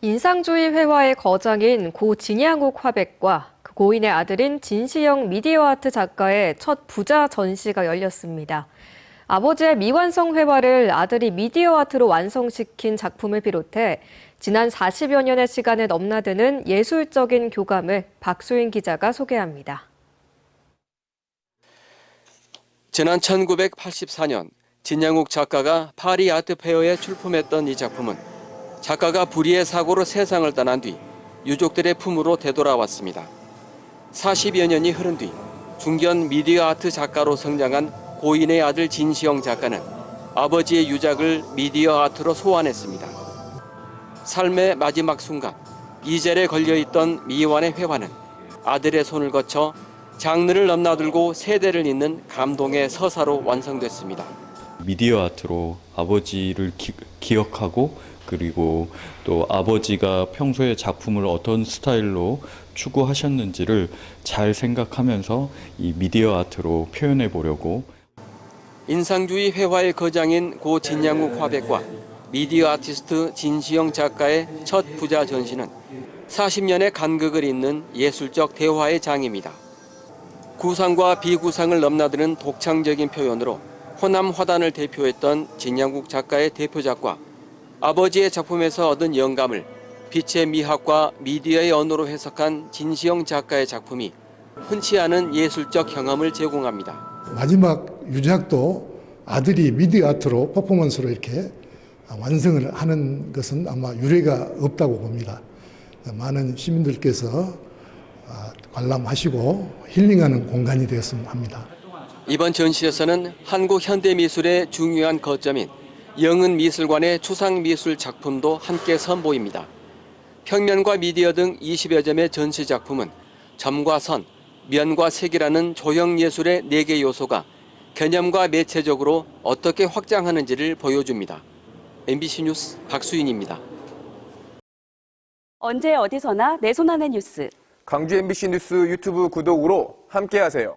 인상주의 회화의 거장인 고 진양욱 화백과 그 고인의 아들인 진시영 미디어 아트 작가의 첫 부자 전시가 열렸습니다. 아버지의 미완성 회화를 아들이 미디어 아트로 완성시킨 작품을 비롯해 지난 40여 년의 시간을 넘나드는 예술적인 교감을 박수인 기자가 소개합니다. 지난 1984년 진양욱 작가가 파리 아트 페어에 출품했던 이 작품은 작가가 불의의 사고로 세상을 떠난 뒤 유족들의 품으로 되돌아왔습니다. 40여 년이 흐른 뒤 중견 미디어 아트 작가로 성장한 고인의 아들 진시영 작가는 아버지의 유작을 미디어 아트로 소환했습니다. 삶의 마지막 순간 이젤에 걸려있던 미완의 회화는 아들의 손을 거쳐 장르를 넘나들고 세대를 잇는 감동의 서사로 완성됐습니다. 미디어 아트로 아버지를 기, 기억하고 그리고 또 아버지가 평소에 작품을 어떤 스타일로 추구하셨는지를 잘 생각하면서 이 미디어 아트로 표현해 보려고 인상주의 회화의 거장인 고 진양욱 화백과 미디어 아티스트 진시영 작가의 첫 부자 전시는 40년의 간극을 잇는 예술적 대화의 장입니다. 구상과 비구상을 넘나드는 독창적인 표현으로 호남 화단을 대표했던 진양국 작가의 대표작과 아버지의 작품에서 얻은 영감을 빛의 미학과 미디어의 언어로 해석한 진시영 작가의 작품이 흔치 않은 예술적 경험을 제공합니다. 마지막 유작도 아들이 미디어 아트로 퍼포먼스로 이렇게 완성을 하는 것은 아마 유례가 없다고 봅니다. 많은 시민들께서 관람하시고 힐링하는 공간이 되었으면 합니다. 이번 전시에서는 한국 현대미술의 중요한 거점인 영은미술관의 추상미술 작품도 함께 선보입니다. 평면과 미디어 등 20여 점의 전시 작품은 점과 선, 면과 색이라는 조형예술의 4개 요소가 개념과 매체적으로 어떻게 확장하는지를 보여줍니다. MBC 뉴스 박수인입니다. 언제 어디서나 내 손 안의 뉴스. 광주 MBC 뉴스 유튜브 구독으로 함께하세요.